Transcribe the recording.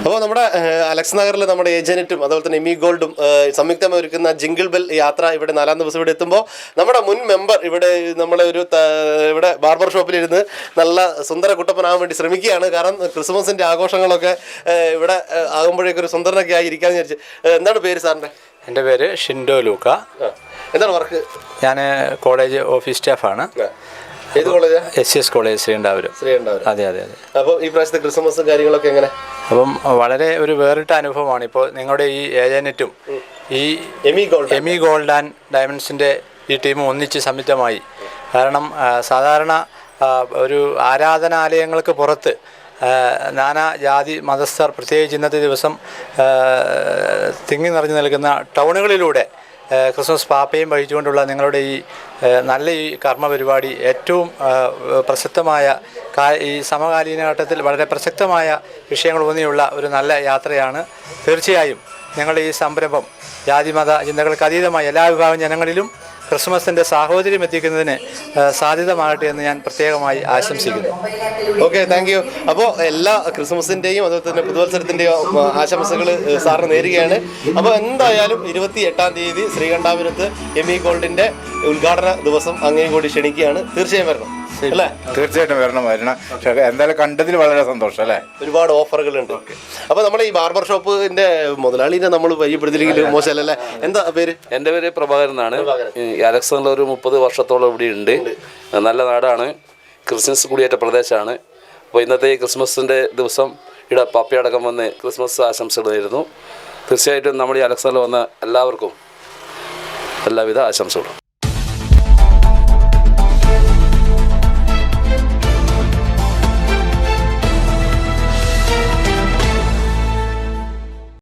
അപ്പോൾ നമ്മുടെ അലക്സ് നഗറിൽ നമ്മുടെ ഏജന്റും അതുപോലെ തന്നെ എമി ഗോൾഡും സംയുക്തമായി ഒരുക്കുന്ന ജിങ്കിൾ ബെൽ യാത്ര ഇവിടെ നാലാം ദിവസം ഇവിടെ എത്തുമ്പോൾ നമ്മുടെ മുൻ മെമ്പർ ഇവിടെ നമ്മളെ ഒരു ഇവിടെ ബാർബർ ഷോപ്പിലിരുന്ന് നല്ല സുന്ദര കുട്ടപ്പനാകാൻ വേണ്ടി ശ്രമിക്കുകയാണ്. കാരണം ക്രിസ്മസിന്റെ ആഘോഷങ്ങളൊക്കെ ഇവിടെ ആകുമ്പോഴേക്കൊരു ആകുമ്പോഴേക്കും ഒരു സുന്ദരനൊക്കെ ആയി ഇരിക്കാന്ന് വിചാരിച്ച് എന്താണ് പേര് സാറിന്റെ എന്റെ പേര് ഷിൻഡോ ലൂക്ക. എന്താണ് വർക്ക്? ഞാൻ കോളേജ് ഓഫീസ് സ്റ്റാഫാണ്. ഏത് കോളേജാ എസ് സി എസ് കോളേജ് ശ്രീണ്ടാവൂരും ശ്രീകണ്ഠാപുരം. അതെ അതെ അതെ. അപ്പോൾ ഈ പ്രാവശ്യത്തെ ക്രിസ്മസും കാര്യങ്ങളൊക്കെ എങ്ങനെ? അപ്പം വളരെ ഒരു വേറിട്ട അനുഭവമാണ്. ഇപ്പോൾ നിങ്ങളുടെ ഈ ഏജനറ്റും ഈ Emi gold Emi gold and ഡയമണ്ട്സിന്റെ ഈ ടീം ഒന്നിച്ച് സംയുക്തമായി. കാരണം സാധാരണ ഒരു ആരാധനാലയങ്ങൾക്ക് പുറത്ത് നാനാ ജാതി മതസ്ഥർ പ്രത്യേകിച്ച് ഇന്നത്തെ ദിവസം തിങ്ങി നിറഞ്ഞു നിൽക്കുന്ന ടൗണുകളിലൂടെ ക്രിസ്മസ് പാപ്പയും വഹിച്ചുകൊണ്ടുള്ള നിങ്ങളുടെ ഈ നല്ല ഈ കർമ്മ പരിപാടി ഏറ്റവും പ്രസക്തമായ ഈ സമകാലീന ഘട്ടത്തിൽ വളരെ പ്രസക്തമായ വിഷയങ്ങൾ ഊന്നിയുള്ള ഒരു നല്ല യാത്രയാണ്. തീർച്ചയായും ഞങ്ങളുടെ ഈ സംരംഭം ജാതിമത ചിന്തകൾക്ക് അതീതമായ എല്ലാ വിഭാഗം ജനങ്ങളിലും ക്രിസ്മസിന്റെ സാഹോദര്യം എത്തിക്കുന്നതിന് സാധ്യതമാകട്ടെ എന്ന് ഞാൻ പ്രത്യേകമായി ആശംസിക്കുന്നു. ഓക്കെ താങ്ക് യു അപ്പോൾ എല്ലാ ക്രിസ്മസിന്റെയും അതുപോലെ തന്നെ പുതുവത്സരത്തിന്റെയും ആശംസകൾ സാറിന് നേരുകയാണ്. അപ്പോൾ എന്തായാലും ഇരുപത്തി എട്ടാം തീയതി ശ്രീകണ്ഠാപുരത്ത് എം ഇ ഗോൾഡിന്റെ ഉദ്ഘാടന ദിവസം അങ്ങേയും കൂടി ക്ഷണിക്കുകയാണ്. തീർച്ചയായും വരണം. അല്ലേ? തീർച്ചയായിട്ടും വരണം വരണം. പക്ഷേ എന്തായാലും കണ്ടതിൽ വളരെ സന്തോഷം അല്ലേ? ഒരുപാട് ഓഫറുകൾ ഉണ്ട് അപ്പോൾ നമ്മുടെ ഈ ബാർബർ ഷോപ്പിന്റെ മുതലാളിനെ നമ്മൾ പരിചയപ്പെടുത്തിയില്ലെങ്കിൽ മോശമല്ലേ എന്താ പേര്? എന്റെ പേര് പ്രഭാകരൻ എന്നാണ്. അലക്സാണ്ടർ ഒരു മുപ്പത് വർഷത്തോളം ഇവിടെ ഉണ്ട്. നല്ല നാടാണ്. ക്രിസ്മസ് കുടിയേറ്റ പ്രദേശമാണ് അപ്പോൾ ഇന്നത്തെ ഈ ക്രിസ്മസിന്റെ ദിവസം ഇവിടെ പപ്പയടക്കം വന്ന് ക്രിസ്മസ് ആശംസകൾ നേരുന്നു തീർച്ചയായിട്ടും നമ്മൾ ഈ അലക്സാണ്ടർ വന്ന എല്ലാവർക്കും എല്ലാവിധ ആശംസകളും.